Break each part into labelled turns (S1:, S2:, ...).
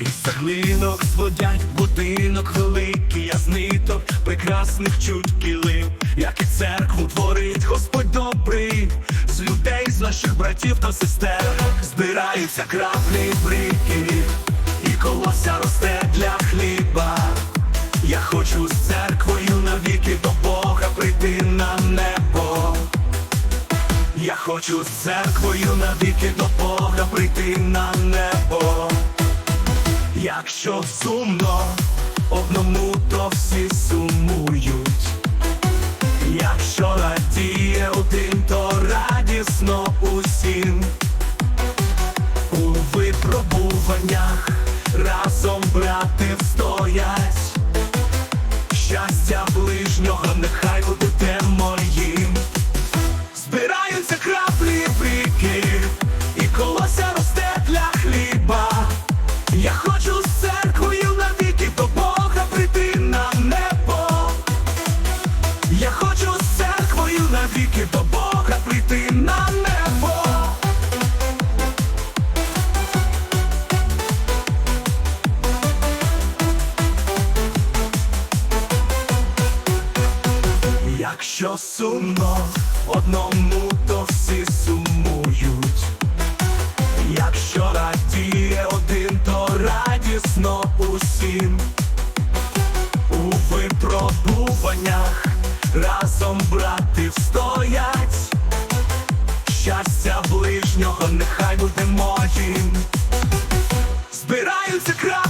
S1: Із цеглинок зводять будинок великий, а з прекрасних чуть кілив, як і церкву творить Господь добрий, з людей, з наших братів та сестер, збираються краплі брики, і колося росте для хліба. Я хочу з церквою навіки до Бога прийти на небо. Я хочу з церквою навіки до Бога прийти на небо. Якщо сумно одному, то всі сумують. Якщо радіє один, то радісно усім. У випробуваннях разом брати встоять. Щастя ближнього нехай буде навіки до Бога прийти на небо. Якщо сумно одному, то всі сумують. Якщо радіє один, то радісно усім. У випробуваннях разом брати встоять. Щастя ближнього нехай буде моїм. Збираються краплі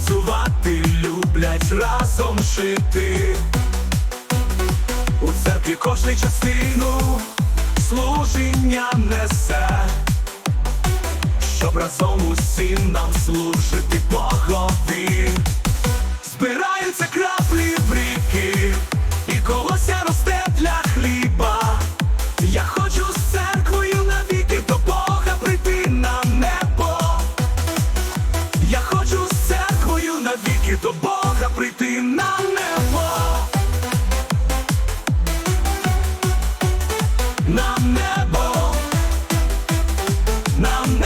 S1: працювати люблять разом жити. У церкві кожний частину служіння несе, щоб разом усім нам служити тільки до Бога прийти на небо. На небо. На небо.